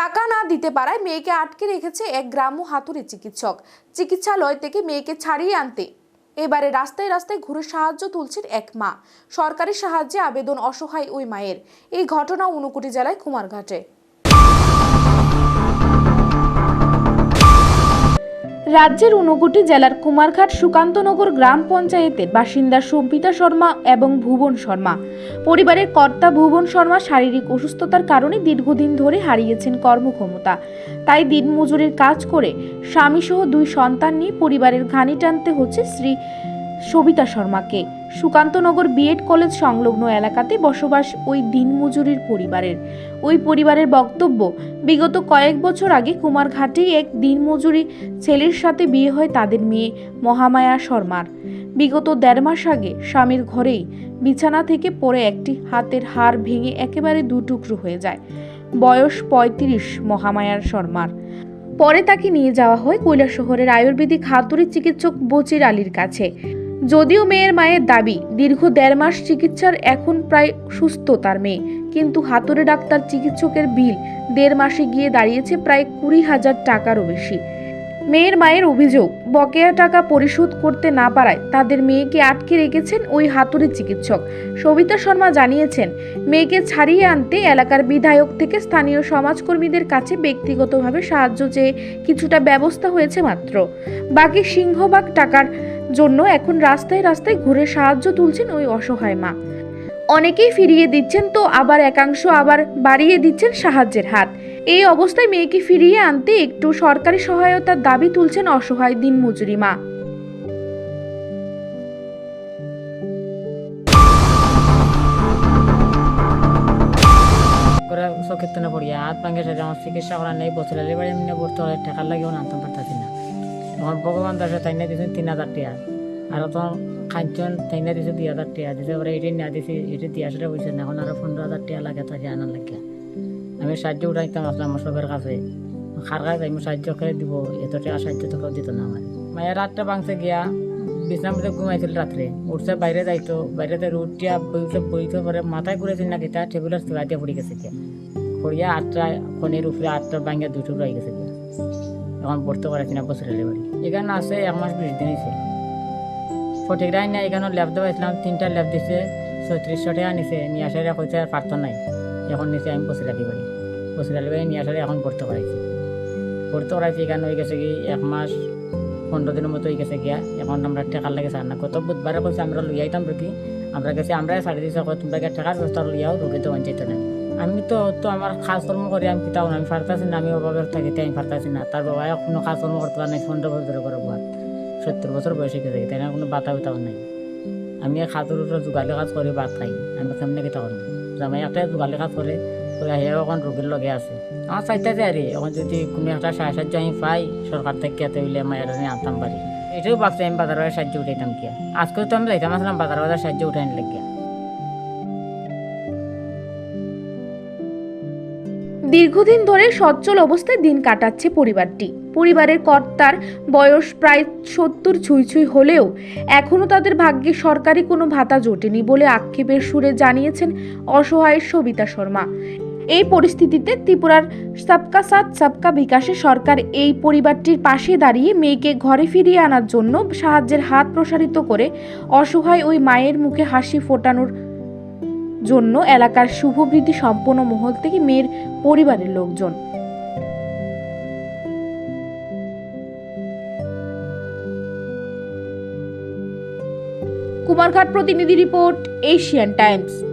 টাকা না দিতে পারায় মেয়েকে আটকে রেখেছে এক গ্রাম্য হাতুড়ি চিকিৎসক। চিকিৎসালয় থেকে মেয়েকে ছাড়িয়ে আনতে। এবারে রাস্তায় রাস্তায় ঘুরে সাহায্য তুলছেন এক মা। সরকারি সাহায্যে আবেদন অসহায় ওই মায়ের। এই ঘটনা ঊনকোটি জেলায় কুমারঘাটে। রাজ্যের ঊনকোটি জেলার কুমারঘাট সুকান্তনগর গ্রাম পঞ্চায়েতের বাসিন্দা সম্পিতা শর্মা এবং ভুবন শর্মা। পরিবারের কর্তা ভুবন শর্মা শারীরিক অসুস্থতার কারণে দীর্ঘদিন ধরে হারিয়েছেন কর্মক্ষমতা। তাই দিনমজুরির কাজ করে স্বামীসহ দুই সন্তান নিয়ে পরিবারের ঘানি টানতে হচ্ছে শ্রী সবিতা শর্মাকে। সুকান্তনগর বিএড কলেজ সংলগ্ন এলাকাতে বসবাস ওই দিনমজুরির পরিবারের। ওই পরিবারের বক্তব্য, বিগত কয়েক বছর আগে কুমারঘাটেই এক দিনমজুরি ছেলের সাথে বিয়ে হয় তাদের মেয়ে মহামায়া শর্মার। বিগত দেড় মাস আগে স্বামীর ঘরেই বিছানা থেকে পড়ে একটি হাতের হাড় ভেঙে একেবারে দুটুকরো হয়ে যায়। বয়স পঁয়ত্রিশ মহামায়ার শর্মার। পরে তাকে নিয়ে যাওয়া হয় কৈলাসহরের আয়ুর্বেদিক হাতুড়ি চিকিৎসক বচির আলীর কাছে। যদিও মেয়ের মায়ের দাবি, দীর্ঘ দেড় মাস চিকিৎসার এখন প্রায় সুস্থ তার মেয়ে। কিন্তু হাতুড়ে ডাক্তার চিকিৎসকের বিল দেড় মাসে গিয়ে দাঁড়িয়েছে প্রায় কুড়ি হাজার টাকারও বেশি। মেয়ের মায়ের অভিযোগ, বকেয়া টাকা পরিশোধ করতে না পারায় তাদের মেয়েকে আটকে রেখেছেন ওই হাতুড়ি চিকিৎসক। সবিতা শর্মা জানিয়েছেন, মেয়েকে ছাড়িয়ে আনতে এলাকার বিধায়ক থেকে স্থানীয় সমাজকর্মীদের কাছে ব্যক্তিগতভাবে সাহায্য চেয়ে কিছুটা ব্যবস্থা হয়েছে মাত্র। বাকি সিংহভাগ টাকার জন্য এখন রাস্তায় রাস্তায় ঘুরে সাহায্য তুলছেন ওই অসহায় মা। অনেকেই ফিরিয়ে দিচ্ছেন তো, আবার একাংশ আবার বাড়িয়ে দিচ্ছেন সাহায্যের হাত। এই অবস্থায় মেয়েকে ফিরিয়ে আনতে একটু সরকারি সহায়তার দাবি তুলছেন অসহায় দিনমজুরি মা। চিকিৎসা করা নেই বছর এবার এমনি ভর্তি হলে টাকার লাগেও আনতে পারতাছি না। তখন ভগবান দাসে তাই না দিয়েছেন তিন হাজার টাকা আর তখন খাইছেন তাই না দিয়েছে দুই হাজার টাকা দিতে পরে এটি না দিয়েছি এটি দিয়ে আসলে বুঝছেন এখন আরও পনেরো হাজার টাকা লাগে তাকে আনার লাগে আমি সাহায্য উঠাইতাম আসলাম সবের কাছে। খার কাছে আমি সাহায্য করে দিব। এত টাকা সাহায্য তো কেউ দিত না আমার মায়ের রাতটা ভাঙছে গিয়া। বিছনার মধ্যে ঘুমাইছিল রাত্রে উঠছে বাইরে যাইতো বাইরে বাইরেতে উঠিয়া বইতে বইতে পরে মাথায় ঘুরেছিল নাকি তা টেবিলের চূড়া দিয়ে পড়ে গেছে গিয়া। পড়িয়া আটটা খনির উপরে আটটা ভাঙিয়া দুটো রয়ে গেছে গিয়া। এখন পড়তে পারছি না বছরের বাড়ি। এখানে আছে এক মাস বিশ দিন হয়েছে ফটিক রাই না এখানে ল্যাব দেওয়াইছিলাম তিনটা ল্যাব দিছে ছত্রিশশো টাকা নিছে, নিয়ে আসার কইছে আর পারতো নাই। এখন নিচে আমি বসিরালি বাড়ি। বসিরালি বাড়ি, নিয়ে আসারে এখন পড়তে করাইছি পড়তে করাইছি এখানে হয়ে গেছে কি, এক মাস পনেরো দিনের মতো হয়ে গেছে গিয়া। এখন আমরা টেকার লাগে চার না। কত বুধবারে কইছে, আমরা আইতাম রুগী। আমরা গেছি আমরা সাড়ে দিয়েছি তোমরা গিয়ে টাকার ব্যবস্থা লইয়াও রুগী তো বঞ্চিত নাই। আমি তো তো আমার কাজ কর্ম করি, আমি কিতাও না, আমি পারতাছি না, আমি অভাবের থাকি, তাই আমি পারতাছি না। তার বাবা কোনো কাজ কর্ম করতে পারে নাই, পনেরো বছর করে বাদ সত্তর বছর বয়সে গেছে, তাই না? কোনো বাতা বিতাও নাই। আমি খাতুর উপরে যোগালি কাজ করে ভাত খাই আমি কেমনে কিতা করব? জামাই একটা যোগালি কাজ করে করে আহিও এখন রোগীর লগে আছে। আমার চাইতে আর এখন যদি কোনো একটা সাহায্য সাহায্য আমি পাই সরকার থেকে হইলে মায়ের আমি আনতাম পারি এটাও ভাবছি আমি বাজারের সাহায্য উঠাইতাম কিয়া। আজকেও তো আমি যাইতাম আসলাম বাজার বাজার সাহায্য উঠাই নিলে গিয়া দীর্ঘদিন ধরে সচ্ছল অবস্থায় দিন কাটাচ্ছে পরিবারটি। পরিবারের কর্তার বয়স প্রায় সত্তর ছুঁই ছুঁই হলেও এখনও তাদের ভাগ্যে সরকারি কোনো ভাতা জোটেনি বলে আক্ষেপের সুরে জানিয়েছেন অসহায় সবিতা শর্মা। এই পরিস্থিতিতে ত্রিপুরার সাবকা সাথ, সবকা বিকাশে সরকার এই পরিবারটির পাশে দাঁড়িয়ে মেয়েকে ঘরে ফিরিয়ে আনার জন্য সাহায্যের হাত প্রসারিত করে অসহায় ওই মায়ের মুখে হাসি ফোটানোর জন্য এলাকার শুভবৃদ্ধি সম্পন্ন মহল থেকে মেয়ের পরিবারের লোকজন। কুমারঘাট প্রতিনিধি রিপোর্ট এশিয়ান টাইমস।